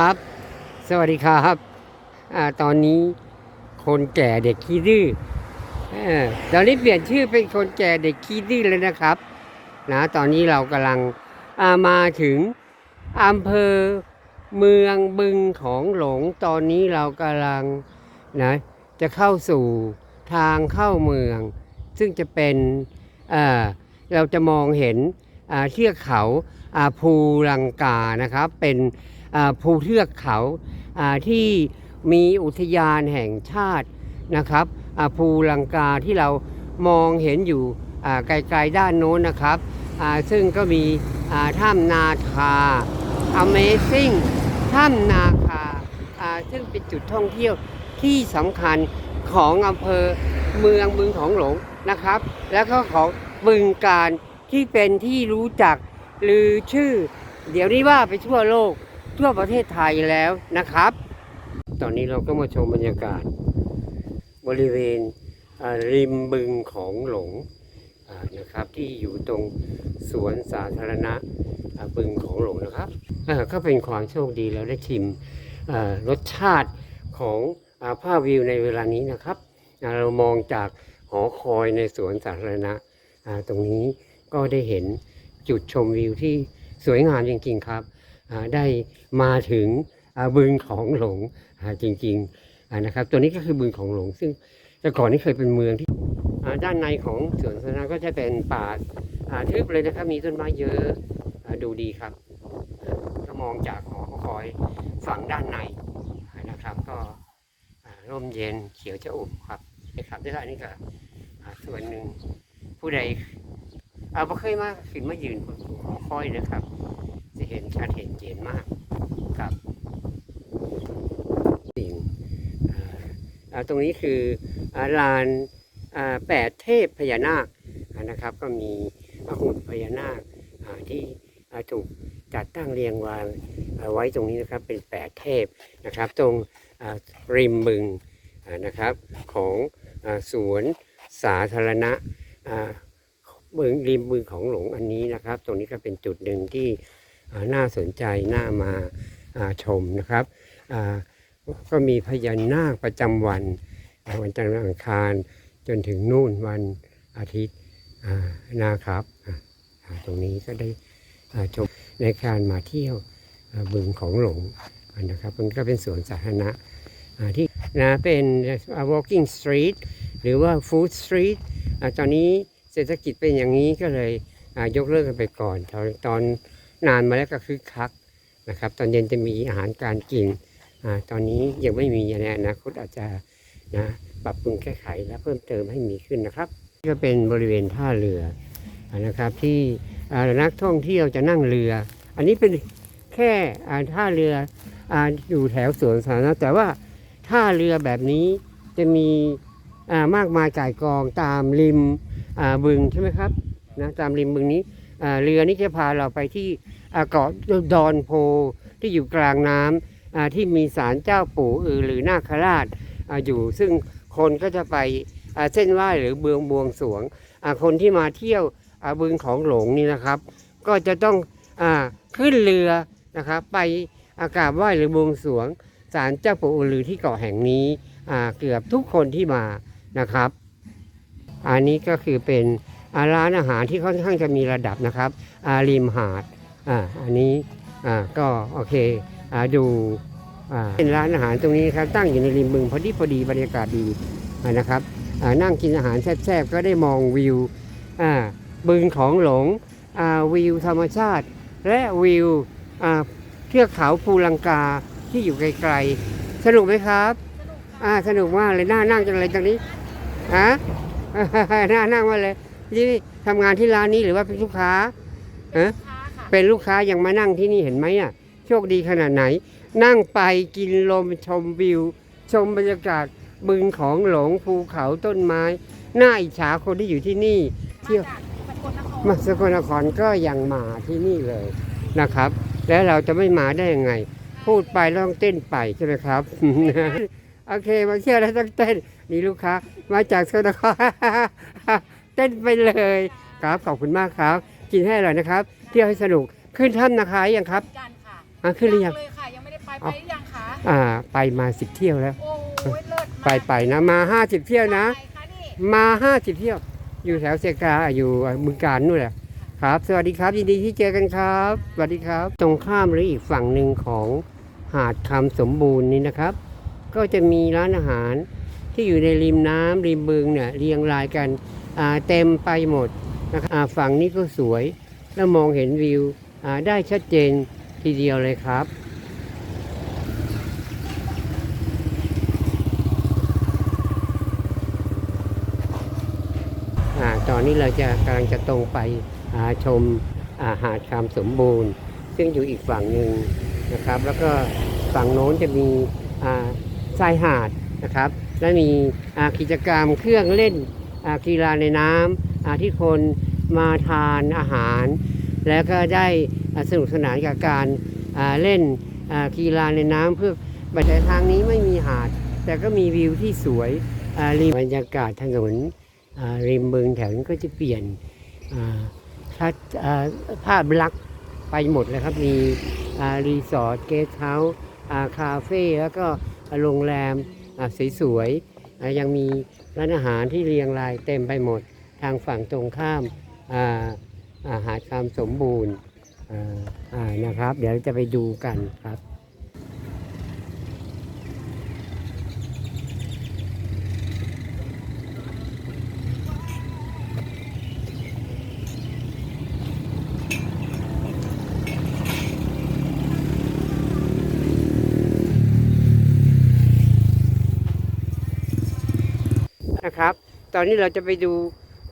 ครับ สวัสดีครับอตอนนี้คนแก่เด็กขี้ดื้ออตอนนี้เปลี่ยนชื่อเป็นคนแก่เด็กขี้ดื้อเลยนะครับนะตอนนี้เรากำลังามาถึงอำเภอเมืองบึงของหลงตอนนี้เรากำลังนะจะเข้าสู่ทางเข้าเมือง ซึ่งจะเป็นเราจะมองเห็นเทือกเขาภูลังกานะครับ เป็น ภูเทือกเขาที่มีอุทยานแห่งชาตินะครับภูลังกาที่เรามองเห็นอยู่ไกลๆด้านโน้นนะครับ ซึ่งก็มีถ้ำนาคา Amazing ถ้ำนาคา ซึ่งเป็นจุดท่องเที่ยวที่สำคัญของอำเภอเมืองบึงของหลงนะครับ แล้วก็ของบึงการที่เป็นที่รู้จักลือชื่อ เดี๋ยวนี้ว่าไปทั่วโลก ทั่วประเทศไทยแล้วนะครับ ตอนนี้เราก็มาชมบรรยากาศ บริเวณริมบึงของหลงนะครับที่อยู่ตรงสวนสาธารณะบึงของหลงนะครับก็เป็นความโชคดีแล้วได้ชิมรสชาติของอภาพวิวในเวลานี้นะครับ เรามองจากหอคอยในสวนสาธารณะตรงนี้ก็ได้เห็นจุดชมวิวที่สวยงามจริงๆครับ ได้มาถึงบึงของหลงจริงๆนะครับ ตัวนี้ก็คือบึงของหลง ซึ่งแต่ก่อนนี้เคยเป็นเมืองที่ด้านในของสวนสาธารณะก็จะเป็นป่าทึบเลยนะครับมีต้นไม้เยอะดูดีครับอ่าก็มองจากหอคอยฝั่งด้านในนะครับ ก็ร่มเย็นเขียวจะอุ่มครับนะครับได้านนี่ก็ส่วนหนึ่งผู้ใดเอาบ่เคยมาขึ้นมายืนบนหอคอยนะครับ นชัดเห็นเจนมากครับสิ่งอ่าอ่าตรงนี้คืออ่าลานอ่าแปดเทพพญานาคอ่านะครับ ก็มีหุ่นพญานาคอ่าที่อ่าถูกจัดตั้งเรียงวางอ่าไว้ตรงนี้นะครับเป็นแปดเทพนะครับ ตรงอ่าริมบึงอ่านะครับของอ่าสวนสาธารณะอ่าบึงริมบึงของหลงอันนี้นะครับ ตรงนี้ก็เป็นจุดหนึ่งที่อ่า น่าสนใจน่ามาชมนะครับก็มีพญานาคประจำวัน วันจันทร์อังคารจนถึงนู่นวันอาทิตย์อ่านะครับตรงนี้ก็ได้ชมในการมาเที่ยวบึงของหลงนะครับมันก็เป็นสวนสาธารณะที่นะเป็น walking street หรือว่า food street อตอนนี้เศรษฐกิจเป็นอย่างนี้ก็เลยยกเลิกกันไปก่อนตอนตอ นานมาแล้วก็คึกคักนะครับ ตอนเย็นจะมีอาหารการกินอาตอนนี้ยังไม่มีในอนาคตอาจจะนะปรับปรุงแก้ไขและเพิ่มเติมให้มีขึ้นนะครับก็เป็นบริเวณท่าเรือนะครับที่นักท่องเที่ยวจะนั่งเรือ อันนี้เป็นแค่ท่าเรือออยู่แถวสวนสาธารณะแต่ว่าท่าเรือแบบนี้จะมีมากมายก่ายกองตามริมบึงใช่ไหมครับนะตามริมบึงนี้ เรือนี้จะพาเราไปที่เกาะดอนโพที่อยู่กลางน้ำอ่าที่มีศาลเจ้าปู่อือหรือนาคราชออยู่ซึ่งคนก็จะไปเส้นไหว้หรือเบืองบวงสวงคนที่มาเที่ยวบึงของหลงนี่นะครับ ก็จะต้องอขึ้นเรือนะครับไปอากาบไหว้หรือบวงสวงศาลเจ้าปู่อือหรือที่เกาะแห่งนี้เกือบทุกคนที่มานะครับ อันนี้ก็คือเป็น ร้านอาหารที่ค่อนข้างจะมีระดับนะครับริมหาดอ่าอันนี้อ่าก็โอเคอ่าดูอ่าเป็นร้านอาหารตรงนี้ครับตั้งอยู่ในริมบึงพอดีพอดีบรรยากาศดีนะครับอ่านั่งกินอาหารแซ่บๆก็ได้มองวิวอ่าบึงของหลงอ่าวิวธรรมชาติ และวิวอ่าเทือกเขาภูลังกาที่อยู่ไกลๆสนุกไหมครับอ่าสนุกมากเลยน่านั่งจังเลยตรงนี้ฮะน่านั่งมาเลย นี่ทำงานที่ร้านนี้หรือว่าเป็นลูกค้าฮะค้าค่ะเป็นลูกค้ายังมานั่งที่นี่เห็นไหมอะโชคดีขนาดไหน นั่งไปกินลมชมวิว ชมบรรยากาศบึงของหลงภูเขาต้นไม้น่าอิจฉาคนที่อยู่ที่นี่ เที่ยวมาจากสกลนครมาสกลนครก็ยังมาที่นี่เลยนะครับ แล้วเราจะไม่มาได้ยังไง พูดไปแล้วต้องเต้นไปใช่ไหมครับโอเคมาเที่ยวแล้วต้องเต้นนี่ลูกค้ามาจากสกลนคร เต้นไปเลยครับขอบคุณมากครับ กินให้อร่อยนะครับ เที่ยวให้สนุกขึ้นถ้ำนาคายังครับกันค่ะอะขึ้นหรือยัง เลยค่ะยังไม่ได้ไปไปไปหรือยังคะอ่า ไปมาสิบเที่ยวแล้ว โอ้ยเลิศไปมากไปนะมาห้าสิบเที่ยวนะ ไปคะนี่มาห้าสิบเที่ยว อยู่แถวเซกาอยู่บึงการนู่นแหละครับ สวัสดีครับยินดีที่เจอกันครับ สวัสดีครับ ตรงข้ามหรืออีกฝั่งหนึ่งของหาดคำสมบูรณ์นี่นะครับ ก็จะมีร้านอาหารที่อยู่ในริมน้ำริมบึงเนี่ยเรียงรายกันอ่า เต็มไปหมดนะครับฝั่งนี้ก็สวย แล้วมองเห็นวิวได้ชัดเจนทีเดียวเลยครับอตอนนี้เราจะกำลังจะตรงไปาชมอาหาดคำสมบูรณ์ ซึ่งอยู่อีกฝั่งหนึ่งนะครับ แล้วก็ฝั่งโน้นจะมีอ่าชายหาดนะครับ และมีกิจกรรมเครื่องเล่น กีฬาในน้ำอ่าที่คนมาทานอาหาร แล้วก็ได้สนุกสนานกับการเล่นกีฬาในน้ำเพื่อแต่ทางนี้ไม่มีหาด แต่ก็มีวิวที่สวยริมบรรยากาศถนนริมบึงแถวนี้ก็จะเปลี่ยนอ่าชัดอ่าภาพลักษณ์ไปหมดเลยครับ มีรีสอร์ทเกสต์เฮาส์คาเฟ่แล้วก็โรงแรมสวยๆ ยังมีร้านอาหารที่เรียงรายเต็มไปหมด ทางฝั่งตรงข้ามอาหารคำสมบูรณ์นะครับ เดี๋ยวจะไปดูกันครับ นะครับ ตอนนี้เราจะไปดู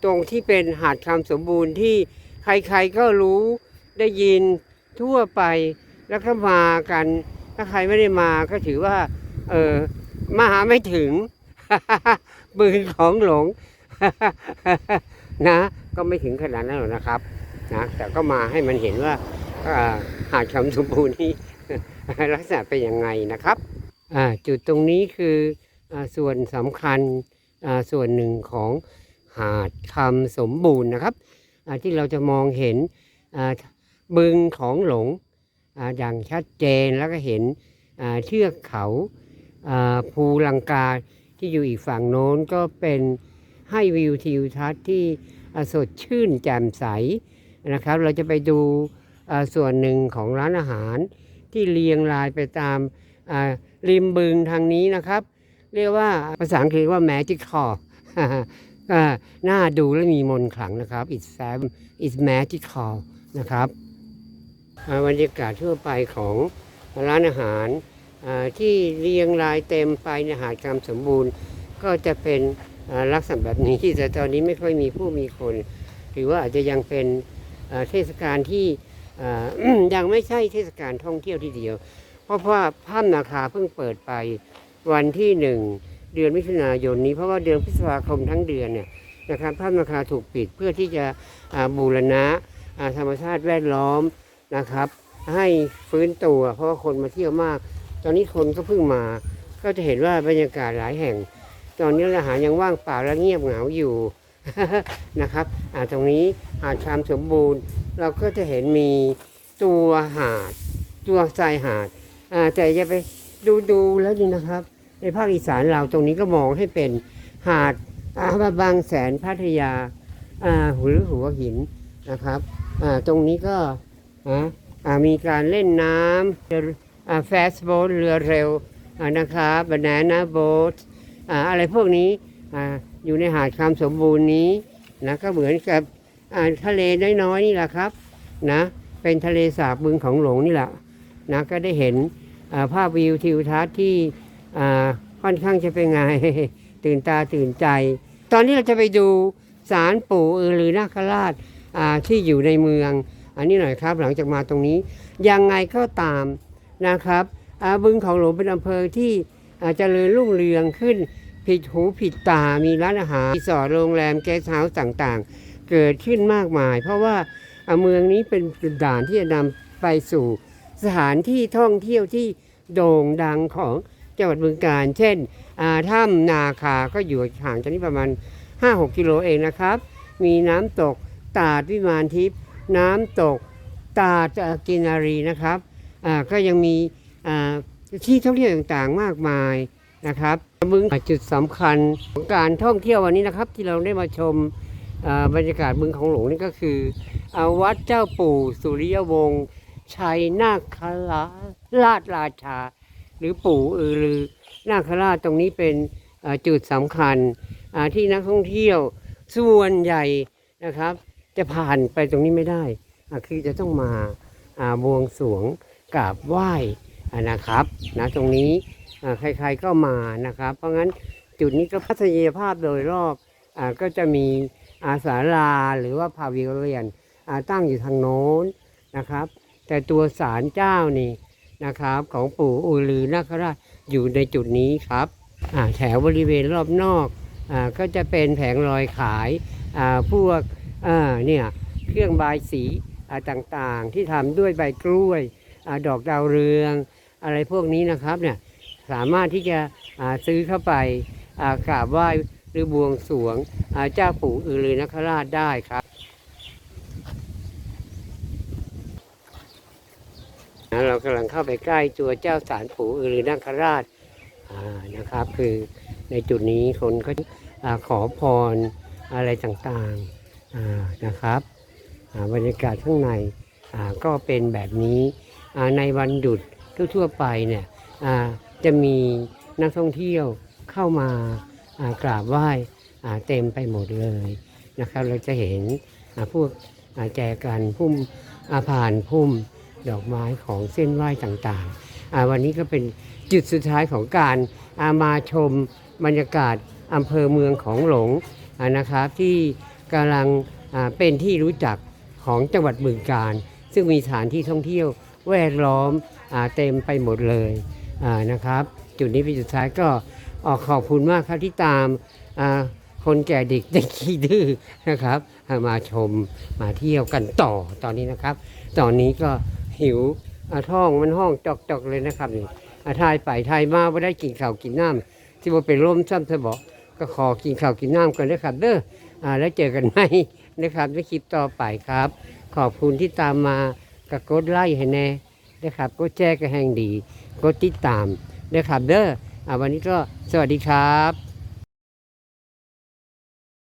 ตรงที่เป็นหาดคำสมบูรณ์ที่ใครๆก็รู้ได้ยินทั่วไปแล้วก็มากัน ถ้าใครไม่ได้มาก็ถือว่า เออมาหาไม่ถึงบึงของหลงนะ ก็ไม่ถึงขนาดนั้นหรอกนะครับนะแต่ก็มาให้มันเห็นว่าหาดคำสมบูรณ์นี้ลักษณะเป็นยังไงนะครับจุดตรงนี้คืออส่วนสำคัญ ส่วนหนึ่งของหาดคำสมบูรณ์นะครับ ที่เราจะมองเห็นบึงของหลงอย่างชัดเจนแล้วก็เห็นเทือกเขาภูลังกาที่อยู่อีกฝั่งโน้นก็เป็นให้วิวทิวทัศน์ที่สดชื่นแจ่มใสนะครับ เราจะไปดูส่วนหนึ่งของร้านอาหารที่เรียงรายไปตามริมบึงทางนี้นะครับ เรียกว่าภาษาอังกฤษว่า magical ก็น่าดูและมีมนขลังนะครับ it's fab it's magical นะครับบรรยากาศทั่วไปของร้านอาหารที่เรียงรายเต็มไปในหาดคำสมบูรณ์ ก็จะเป็นลักษณะแบบนี้ที่แต่ตอนนี้ไม่ค่อยมีผู้มีคน หรือว่าอาจจะยังเป็นเทศกาลที่ยังไม่ใช่เทศกาลท่องเที่ยวทีเดียว เพราะว่าถ้ำนาคาเพิ่งเปิดไป วันที่หนึ่งเดือนมิถุนายนนี้เพราะว่าเดือนพฤษภาคมทั้งเดือนเนี่ยนะครับถ้ำนาคาถูกปิดเพื่อที่จะบูรณะธรรมชาติแวดล้อมนะครับ ให้ฟื้นตัว เพราะว่าคนมาเที่ยวมาก ตอนนี้คนก็เพิ่งมา ก็จะเห็นว่าบรรยากาศหลายแห่ง ตอนนี้ร้านอาหารยังว่างเปล่าและเงียบเหงาอยู่นะครับอาตรงนี้หาดชามสมบูรณ์ เราก็จะเห็นมีตัวหาด ตัวทรายหาดอ่าแต่จะไปดูดูแล้วนี่นะครับ ในภาคอีสานเราตรงนี้ก็มองให้เป็นหาดอ่าบางแสนพัทยาหรือหัวหินนะครับตรงนี้ก็มีการเล่นน้ำเรืออ่าแฟสโบ๊ทเรือเร็วนะครับบานาน่าโบ๊ทออะไรพวกนี้อ่าอยู่ในหาดคำสมบูรณ์นี้นะก็เหมือนกับทะเลน้อยๆนี่แหละครับนะเป็นทะเลสาบบึงของหลงนี่แหละนะก็ได้เห็นภาพวิวทิวทัศน์ที่ ค่อนข้างจะเป็นไง ตื่นตาตื่นใจ ตอนนี้เราจะไปดูศาลปู่อือรือนาคราชอ่าที่อยู่ในเมือง อันนี้หน่อยครับหลังจากมาตรงนี้ ยังไงก็ตามนะครับบึงของหลวงเป็นอำเภอที่อ่าเจริญรุ่งเรืองขึ้น ผิดหูผิดตา มีร้านอาหารรีสอร์ทโรงแรมแกสเฮาส์ต่างๆ เกิดขึ้นมากมาย เพราะว่าเมืองนี้เป็นด่านที่จะนำไปสู่สถานที่ท่องเที่ยวที่โด่งดังของ จังหวัดบึงกาฬเช่นถ้ำนาคาก็อยู่ห่างจากนี้ประมาณ 5-6 กิโลเองนะครับ มีน้ำตกตาดวิมานทิพย์น้ำตกตาดกินารีนะครับก็ยังมีที่ท่องเที่ยวต่างๆมากมายนะครับบึงจุดสำคัญของการท่องเที่ยววันนี้นะครับ ที่เราได้มาชมบรรยากาศบึงของหลวงนี่ก็คืออวัดเจ้าปู่สุริยวงศ์ชัยนาคราชราชา หรือปู่อือรือนาคราชตรงนี้เป็นจุดสำคัญที่นักท่องเที่ยวส่วนใหญ่นะครับ จะผ่านไปตรงนี้ไม่ได้ คือจะต้องมาบวงสรวงกราบไหว้นะครับนะตรงนี้ใครๆก็มานะครับ เพราะงั้นจุดนี้ก็พัฒนียภาพโดยรอบอก็จะมีอาสาลาหรือว่าพาวิเลียนตั้งอยู่ทางโน้นนะครับ แต่ตัวศาลเจ้านี่ นะครับ ของปู่อือลือนาคราชอยู่ในจุดนี้ครับแถวบริเวณรอบนอกอก็จะเป็นแผงลอยขายพวกเนี่ยเครื่องบายสีต่างๆ ที่ทำด้วยใบกล้วยอดอกดาวเรือง อะไรพวกนี้นะครับเนี่ยสามารถที่จะซื้อเข้าไปกราบไหว้หรือบวงสรวงเจ้าปู่อือลือนคราชได้ครับ นะเรากำลังเข้าไปใกล้ตัวเจ้าสารปู่อือลือนคราชนะครับ คือในจุดนี้คนก็ขอพรอะไรต่างๆนะครับบรรยากาศข้างในก็เป็นแบบนี้ในวันหยุดทั่วๆไปเนี่ยจะมีนักท่องเที่ยวเข้ามากราบไหว้เต็มไปหมดเลยนะครับ เราจะเห็นพวกแจกันพุ่มอาผ่านพุ่ม ดอกไม้ของเส้นไหว้ต่างๆ วันนี้ก็เป็นจุดสุดท้ายของการามาชมบรรยากาศอำเภอเมืองของหลงนะครับที่กำลังเป็นที่รู้จักของจังหวัดบึงกาฬซึ่งมีสถานที่ท่องเที่ยวแวดล้อมอเต็มไปหมดเลยนะครับ จุดนี้เป็นจุดท้ายก็ออกขอบคุณมากครับที่ตามาคนแก่เด็กเด็กขี้ดื้อนะครับามาชมมาเที่ยวกันต่อตอนนี้นะครับ ตอนนี้ก็ หิวอ่าท้องมันห้องจอกๆเลยนะครับนี่อ่าทายไปทายมาไม่ได้กินข้าวกินน้ำที่ว่าเป็นลมซ้ำเธอบอกก็ขอกินข้าวกินน้ำกันนะครับเด้ออ่าแล้วเจอกันไหมนะครับในคลิปต่อไปครับ ขอบคุณที่ตามมากกดไลค์ให้แน่นะครับกดแชร์ก็แห่งดีกดติดตามนะครับเด้ออ่าวันนี้ก็สวัสดีครับ